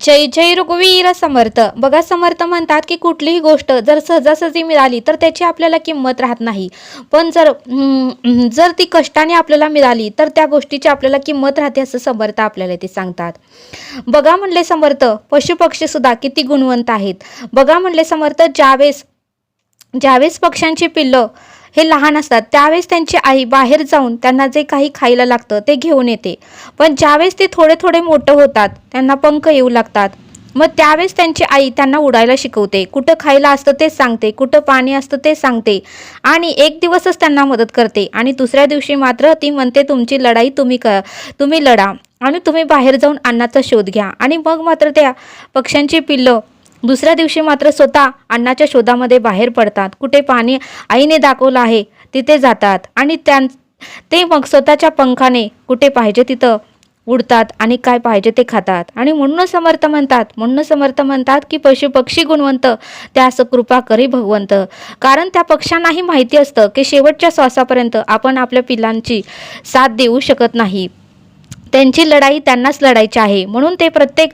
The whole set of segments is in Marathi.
जय जय रघुवीर समर्थ. बघा समर्थ म्हणतात की कुठलीही गोष्ट जर सहजासहजी मिळाली तर त्याची आपल्याला किंमत राहत नाही. पण जर जर ती कष्टाने आपल्याला मिळाली तर त्या गोष्टीची आपल्याला किंमत राहते असं समर्थ आपल्याला ते सांगतात. बघा म्हणले समर्थ पशुपक्षी सुद्धा किती गुणवंत आहेत. बघा म्हणले समर्थ ज्यावेळेस ज्यावेळेस पक्ष्यांची पिल्लं हे लहान असतात. त्यावेळेस त्यांची आई बाहेर जाऊन त्यांना जे काही खायला लागतं ते घेऊन येते. पण ज्यावेळेस ते थोडे थोडे मोठं होतात त्यांना पंख येऊ लागतात. मग त्यावेळेस त्यांची आई त्यांना उडायला शिकवते. कुठं खायला असतं तेच सांगते कुठं पाणी असतं ते सांगते. आणि एक दिवसच त्यांना मदत करते. आणि दुसऱ्या दिवशी मात्र ती म्हणते तुमची लढाई तुम्ही क तुम्ही लढा आणि तुम्ही बाहेर जाऊन अन्नाचा शोध घ्या. आणि मग मात्र त्या पक्ष्यांची पिल्लं दुसऱ्या दिवशी मात्र स्वतः अण्णाच्या शोधामध्ये बाहेर पडतात. कुठे पाणी आईने दाखवलं आहे तिथे जातात आणि त्यां ते मग स्वतःच्या पंखाने कुठे पाहिजे तिथं उडतात आणि काय पाहिजे ते खातात. आणि म्हणून समर्थ म्हणतात म्हणून समर्थ म्हणतात की पशु पक्षी गुणवंत त्यास कृपा करी भगवंत. कारण त्या पक्ष्यांनाही माहिती असतं की शेवटच्या श्वासापर्यंत आपण आपल्या पिलांची साथ देऊ शकत नाही. त्यांची लढाई त्यांनाच लढायची आहे. म्हणून ते प्रत्येक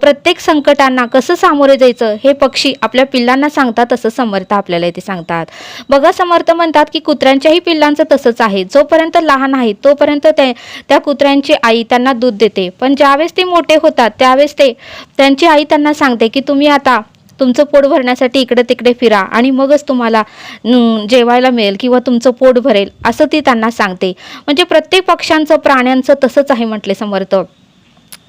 प्रत्येक संकटांना कसं सामोरे जायचं हे पक्षी आपल्या पिल्लांना सांगतात असं समर्थ आपल्याला इथे सांगतात. बघा समर्थ म्हणतात की कुत्र्यांच्याही पिल्लांचं तसंच आहे. जोपर्यंत लहान आहे तोपर्यंत ते त्या कुत्र्यांची आई त्यांना दूध देते. पण ज्यावेळेस ते मोठे होतात त्यावेळेस ते त्यांची आई त्यांना सांगते की तुम्ही आता तुमचं पोट भरण्यासाठी इकडे तिकडे फिरा आणि मगच तुम्हाला जेवायला मिळेल किंवा तुमचं पोट भरेल असं ती त्यांना सांगते. म्हणजे प्रत्येक पक्ष्यांचं प्राण्यांचं तसंच आहे म्हटले समर्थ.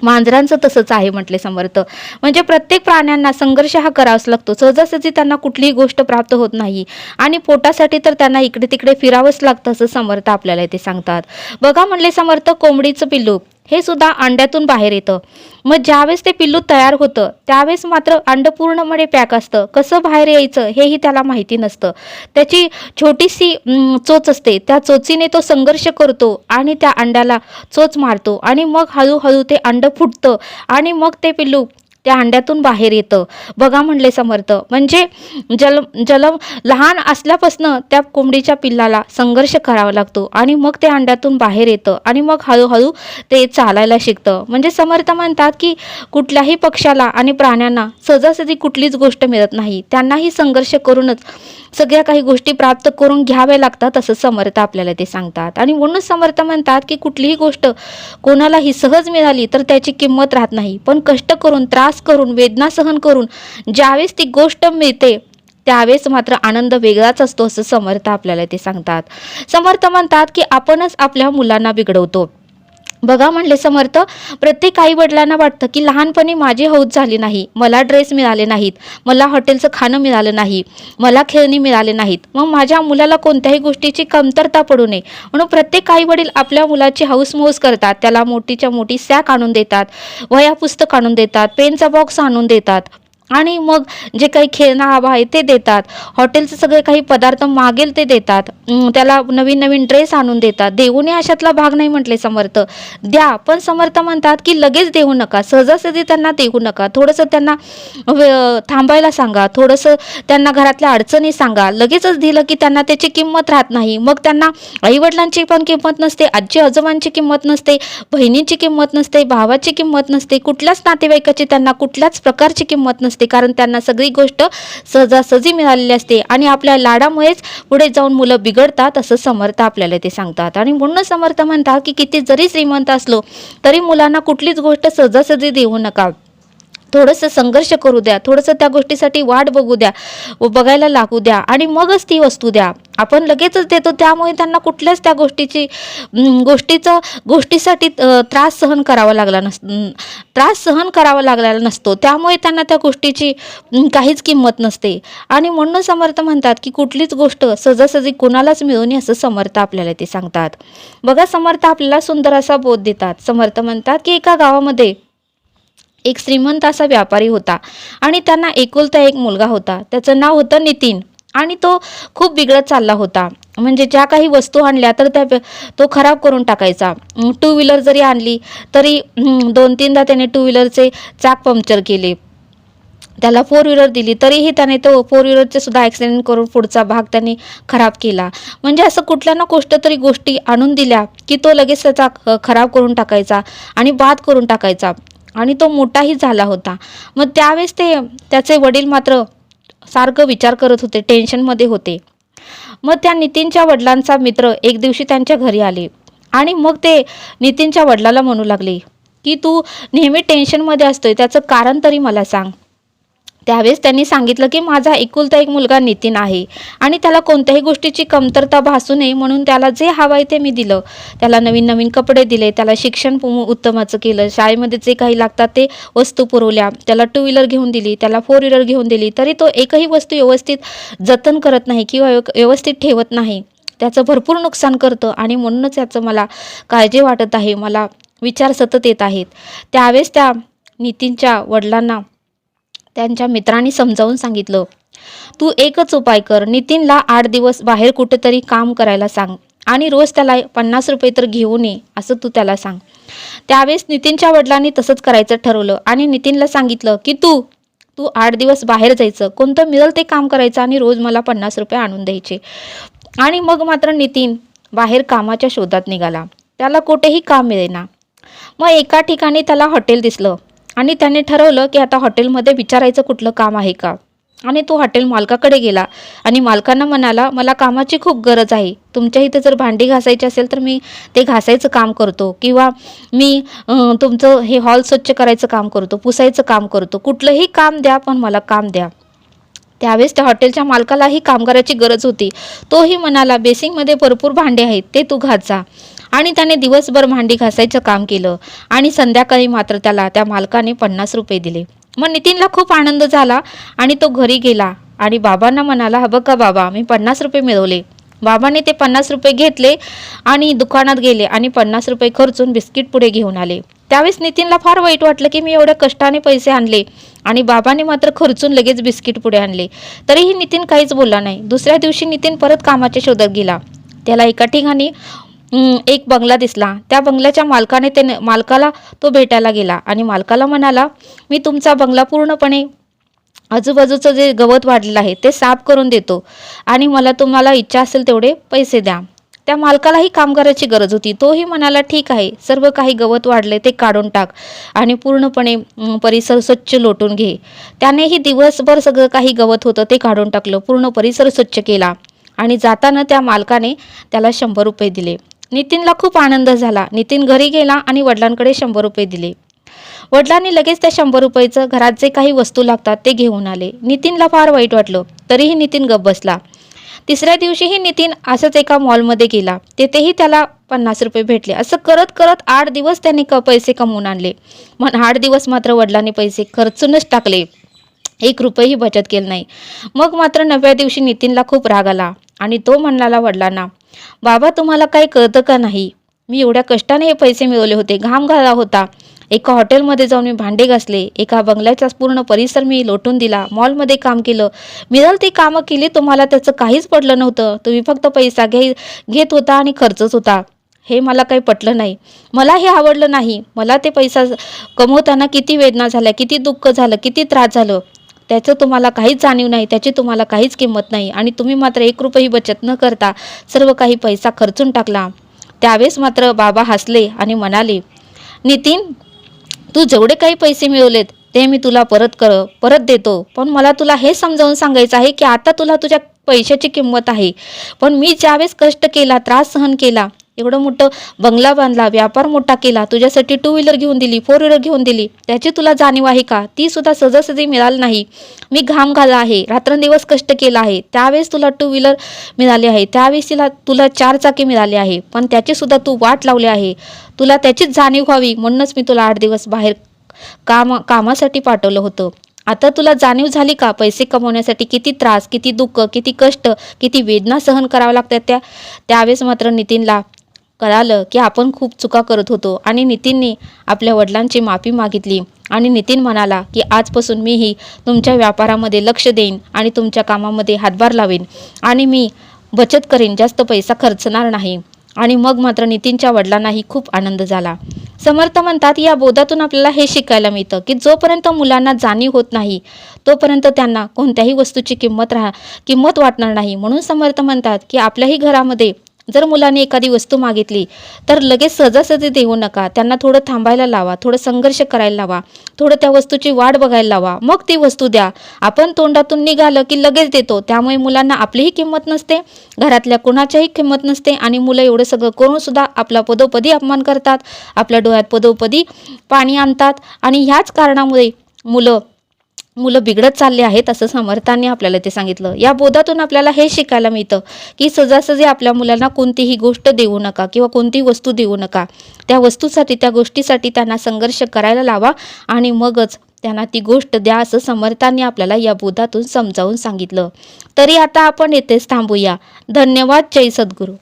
मांजरांचं तसंच आहे म्हटले समर्थ. म्हणजे प्रत्येक प्राण्यांना संघर्ष हा करावाच लागतो. सहजासहजी त्यांना कुठलीही गोष्ट प्राप्त होत नाही. आणि पोटासाठी तर त्यांना इकडे तिकडे फिरावंच लागतं असं समर्थ आपल्याला इथे सांगतात. बघा म्हणले समर्थ कोंबडीचं पिल्लू. हे सुद्धा अंड्यातून बाहेर येतं. मग ज्यावेळेस ते पिल्लू तयार होतं त्यावेळेस मात्र अंड पूर्णपणे पॅक असतं. कसं बाहेर यायचं हेही त्याला माहिती नसतं. त्याची छोटीशी चोच असते. त्या चोचीने तो संघर्ष करतो आणि त्या अंड्याला चोच मारतो. आणि मग हळूहळू ते अंड फुटतं आणि मग ते पिल्लू त्या अंड्यातून बाहेर येतं. बघा म्हणले समर्थ. म्हणजे जल जलम लहान असल्यापासनं त्या कोंबडीच्या पिल्लाला संघर्ष करावा लागतो आणि मग ते अंड्यातून बाहेर येतं आणि मग हळूहळू ते चालायला शिकतं. म्हणजे समर्थ म्हणतात की कुठल्याही पक्षाला आणि प्राण्यांना सहजासहजी कुठलीच गोष्ट मिळत नाही. त्यांनाही संघर्ष करूनच सगळ्या काही गोष्टी प्राप्त करून घ्याव्या लागतात असं समर्थ आपल्याला ते सांगतात. आणि म्हणून समर्थ म्हणतात की कुठलीही गोष्ट कोणालाही सहज मिळाली तर त्याची किंमत राहत नाही. पण कष्ट करून त्रास करून वेदना सहन करून ज्यावेळेस ती गोष्ट मिळते त्यावेळेस मात्र आनंद वेगळाच असतो असं समर्थ आपल्याला ते सांगतात. समर्थ म्हणतात की आपणच आपल्या मुलांना बिघडवतो. बघा म्हणले समर्थ प्रत्येक आई वडिलांना वाटतं की लहानपणी माझी हौद झाली नाही. मला ड्रेस मिळाले नाहीत. मला हॉटेलचं खाणं मिळालं नाही. मला खेळणी मिळाले नाहीत. मग माझ्या मुलाला कोणत्याही गोष्टीची कमतरता पडू नये. म्हणून प्रत्येक आई वडील आपल्या मुलाची हौसमौस करतात. त्याला मोठीच्या मोठी सॅक आणून देतात. वह्या पुस्तक आणून देतात. पेनचा बॉक्स आणून देतात. आणि मग जे काही खेळणं हवा आहे ते देतात. हॉटेलचे सगळे काही पदार्थ मागेल ते देतात. त्याला नवीन नवीन ड्रेस आणून देतात. देऊने अशातला भाग नाही म्हटले समर्थ. द्या पण समर्थ म्हणतात की लगेच देऊ नका. सहजासहजी त्यांना देऊ नका. थोडंसं त्यांना व- थांबायला सांगा. थोडंसं त्यांना घरातल्या अडचणी सांगा. लगेचच दिलं की त्यांना त्याची किंमत राहत नाही. मग त्यांना आईवडिलांची पण किंमत नसते आजी आजोबांची किंमत नसते बहिणीची किंमत नसते भावाची किंमत नसते कुठल्याच नातेवाईकाची त्यांना कुठल्याच प्रकारची किंमत नसते. कारण त्यांना सगळी गोष्ट सहजासहजी मिळालेली असते आणि आपल्या लाडामुळेच पुढे जाऊन मुलं बिघडतात असं समर्थ आपल्याला ते सांगतात. आणि म्हणून समर्थ म्हणतात की किती जरी श्रीमंत असलो तरी मुलांना कुठलीच गोष्ट सहजासहजी देऊ नका. थोडंसं संघर्ष करू द्या थोडंसं त्या गोष्टीसाठी वाट बघू द्या व बघायला लागू द्या आणि मगच ती वस्तू द्या. आपण लगेचच देतो त्यामुळे त्यांना कुठल्याच त्या गोष्टीची गोष्टीचं गोष्टीसाठी त्रास सहन करावा लागला नस त्रास सहन करावा लागलेला नसतो. त्यामुळे त्यांना त्या गोष्टीची काहीच किंमत नसते. आणि म्हणून समर्थ म्हणतात की कुठलीच गोष्ट सहजासहजी कुणालाच मिळू नये असं समर्थ आपल्याला ते सांगतात. बघा समर्थ आपल्याला सुंदर असा बोध देतात. समर्थ म्हणतात की एका गावामध्ये एक श्रीमंत असा व्यापारी होता आणि त्यांना एकुलता एक मुलगा होता. त्याचं नाव होतं नितीन आणि तो खूप बिघडत चालला होता. म्हणजे ज्या काही वस्तू आणल्या तर त्या तो खराब करून टाकायचा. टू व्हीलर जरी आणली तरी दोन तीनदा त्याने टू व्हीलरचे चाक पंक्चर केले. त्याला फोर व्हीलर दिली. तरीही त्याने तो फोर व्हीलरचे सुद्धा ॲक्सिडेंट करून पुढचा भाग त्याने खराब केला. म्हणजे असं कुठल्या ना गोष्ट तरी गोष्टी आणून दिल्या की तो लगेच त्याचा खराब करून टाकायचा आणि बाद करून टाकायचा. आणि तो मोठाही झाला होता. मग त्यावेळेस ते त्याचे वडील मात्र सारखं विचार करत होते टेन्शनमध्ये होते. मग त्या नितीनच्या वडिलांचा मित्र एक दिवशी त्यांच्या घरी आले आणि मग ते नितीनच्या वडिलाला म्हणू लागले की तू नेहमी टेन्शनमध्ये असतोय त्याचं कारण तरी मला सांग. त्यावेळेस त्यांनी सांगितलं की माझा एकुलता एक मुलगा नितीन आहे आणि त्याला कोणत्याही गोष्टीची कमतरता भासू नये म्हणून त्याला जे हवं आहे ते मी दिलं. त्याला नवीन नवीन कपडे दिले त्याला शिक्षण पु- उत्तमाचं केलं शाळेमध्ये जे काही लागतात ते वस्तू पुरवल्या त्याला टू व्हीलर घेऊन दिली त्याला फोर व्हीलर घेऊन दिली तरी तो एकही वस्तू व्यवस्थित जतन करत नाही किंवा व्यवस्थित ठेवत नाही. त्याचं भरपूर नुकसान करतं आणि म्हणूनच याचं मला काळजी वाटत आहे मला विचार सतत येत आहेत. त्यावेळेस त्या नितीनच्या वडिलांना त्यांच्या मित्रांनी समजावून सांगितलं तू एकच उपाय कर नितीनला आठ दिवस बाहेर कुठेतरी काम करायला सांग आणि रोज त्याला पन्नास रुपये तर घेऊन ये असं तू त्याला सांग. त्यावेळेस नितीनच्या वडिलांनी तसंच करायचं ठरवलं आणि नितीनला सांगितलं की तू तू आठ दिवस बाहेर जायचं कोणतं मिळेल ते काम करायचं आणि रोज मला पन्नास रुपये आणून द्यायचे. आणि मग मात्र नितीन बाहेर कामाच्या शोधात निघाला. त्याला कुठेही काम मिळेना. मग एका ठिकाणी त्याला हॉटेल दिसलं. आणि त्याने ठरवलं की आता हॉटेलमध्ये विचारायचं कुठलं काम आहे का? आणि तो हॉटेल मालकाकडे गेला आणि मालकांना म्हणाला मला कामाची खूप गरज आहे. तुमच्या इथे जर भांडी घासायची असेल तर मी ते घासायचं काम करतो किंवा मी तुमचं हे हॉल स्वच्छ करायचं काम करतो पुसायचं काम करतो. कुठलंही काम द्या पण मला काम द्या. त्यावेळेस त्या हॉटेलच्या मालकालाही कामगाराची गरज होती. तोही म्हणाला बेसिंगमध्ये भरपूर भांडे आहेत ते तू घासा आणि त्याने दिवसभर भांडी घासायचं काम केलं आणि संध्याकाळी मात्र त्याला त्या मालकाने पन्नास रुपये दिले. मग नितीनला खूप आनंद झाला आणि तो घरी गेला आणि बाबांना म्हणाला हा बघा बाबा मी पन्नास रुपये मिळवले. बाबाने ते पन्नास रुपये घेतले आणि दुकानात गेले आणि पन्नास रुपये खर्चून बिस्किट पुढे घेऊन आले. त्यावेळेस नितीनला फार वाईट वाटलं की मी एवढ्या कष्टाने पैसे आणले आणि बाबाने मात्र खर्चून लगेच बिस्किट पुढे आणले. तरीही नितीन काहीच बोलला नाही. दुसऱ्या दिवशी नितीन परत कामाच्या शोधात गेला. त्याला एका ठिकाणी एक बंगला दिसला. त्या बंगल्याच्या मालकाने त्याने मालकाला तो भेटायला गेला आणि मालकाला म्हणाला मी तुमचा बंगला पूर्णपणे आजूबाजूचं जे गवत वाढलेलं आहे ते साफ करून देतो. आणि मला तुम्हाला इच्छा असेल तेवढे पैसे द्या. त्या मालकालाही कामगाराची गरज होती. तोही म्हणाला ठीक आहे सर्व काही गवत वाढले ते काढून टाक आणि पूर्णपणे परिसर स्वच्छ लोटून घे. त्यानेही दिवसभर सगळं काही गवत होतं ते काढून टाकलं. पूर्ण परिसर स्वच्छ केला. आणि जाताना त्या मालकाने त्याला शंभर रुपये दिले. नितीनला खूप आनंद झाला. नितीन घरी गेला आणि वडिलांकडे शंभर रुपये दिले. वडिलांनी लगेच त्या शंभर रुपयाचं घरात जे काही वस्तू लागतात ते घेऊन आले. नितीनला फार वाईट वाटलं. तरीही नितीन गप्प बसला. तिसऱ्या दिवशीही नितीन असंच एका मॉलमध्ये गेला. तेथेही त्याला पन्नास रुपये भेटले. असं करत करत आठ दिवस त्याने क पैसे कमवून आणले. मग आठ दिवस मात्र वडिलांनी पैसे खर्चूनच टाकले. एक रुपयेही बचत केली नाही. मग मात्र नव्या दिवशी नितीनला खूप राग आला आणि तो म्हणाला वडिलांना बाबा तुम्हाला काही कळतं का नाही? मी एवढ्या कष्टाने हे पैसे मिळवले होते. घाम घाला होता. एका हॉटेलमध्ये जाऊन मी भांडे घासले. एका बंगल्याचा पूर्ण परिसर मी लोटून दिला. मॉलमध्ये काम केलं. मिळेल ती कामं केली तुम्हाला त्याचं काहीच पडलं नव्हतं. तुम्ही फक्त पैसा घे घेत होता आणि खर्चच होता. हे मला काही पटलं नाही. मला हे आवडलं नाही. मला ते पैसा कमवताना किती वेदना झाल्या किती दुःख झालं किती त्रास झालं. त्याचं तुम्हाला काहीच जाणीव नाही. त्याची तुम्हाला काहीच किंमत नाही. आणि तुम्ही मात्र एक रुपयेही बचत न करता सर्व काही पैसा खर्चून टाकला. त्यावेळेस मात्र बाबा हसले आणि म्हणाले नितीन तू जेवढे काही पैसे मिळवलेत ते मी तुला परत कर परत देतो. पण मला तुला हे समजावून सांगायचं आहे की आता तुला तुझ्या पैशाची किंमत आहे. पण मी ज्यावेळेस कष्ट केला त्रास सहन केला एवढं मोठं बंगला बांधला व्यापार मोठा केला तुझ्यासाठी टू व्हीलर घेऊन दिली फोर व्हीलर घेऊन दिली त्याची तुला जाणीव आहे का? ती सुद्धा सहजासहजी मिळाली नाही. मी घाम घाला आहे रात्रंदिवस कष्ट केला आहे त्यावेळेस तुला टू व्हीलर मिळाली आहे त्यावेळेस तिला तुला चार चाकी मिळाली आहे पण त्याची सुद्धा तू वाट लावली आहे. तुला त्याचीच जाणीव व्हावी म्हणूनच मी तुला आठ दिवस बाहेर काम कामासाठी पाठवलं होतं. आता तुला जाणीव झाली का? पैसे कमवण्यासाठी किती त्रास किती दुःख किती कष्ट किती वेदना सहन कराव्या लागतात त्या? त्यावेळेस मात्र नितीनला कळालं की आपण खूप चुका करत होतो आणि नितीनने आपल्या वडिलांची माफी मागितली. आणि नितीन म्हणाला की आजपासून मीही तुमच्या व्यापारामध्ये लक्ष देईन आणि तुमच्या कामामध्ये हातभार लावेन आणि मी बचत करेन जास्त पैसा खर्चणार नाही. आणि मग मात्र नितीनच्या वडिलांनाही खूप आनंद झाला. समर्थ म्हणतात या बोधातून आपल्याला हे शिकायला मिळतं की जोपर्यंत मुलांना जाणीव होत नाही तोपर्यंत त्यांना कोणत्याही वस्तूची किंमत राहा किंमत वाटणार नाही. म्हणून समर्थ म्हणतात की आपल्याही घरामध्ये जर मुलाने एखादी वस्तू मागितली तर लगेच सहजासहजी देऊ नका. त्यांना थोडं थांबायला लावा थोडं संघर्ष करायला लावा थोडं त्या वस्तूची वाट बघायला लावा. मग ती वस्तू द्या. आपण तोंडातून निघालं की लगेच देतो. त्यामुळे मुलांना आपलीही किंमत नसते घरातल्या कुणाच्याही किंमत नसते आणि मुलं एवढं सगळं करून सुद्धा आपला पदोपदी अपमान करतात आपल्या डोळ्यात पदोपदी पाणी आणतात आणि ह्याच कारणामुळे मुलं मुलं बिघडत चालले आहेत असं समर्थांनी आपल्याला ते सांगितलं. या बोधातून आपल्याला हे शिकायला मिळतं की सजासजी आपल्या मुलांना कोणतीही गोष्ट देऊ नका किंवा कोणतीही वस्तू देऊ नका. त्या वस्तूसाठी त्या गोष्टीसाठी त्यांना संघर्ष करायला लावा आणि मगच त्यांना ती गोष्ट द्या असं समर्थांनी आपल्याला या बोधातून समजावून सांगितलं. तरी आता आपण येथेच थांबूया. धन्यवाद. जय सद्गुरू.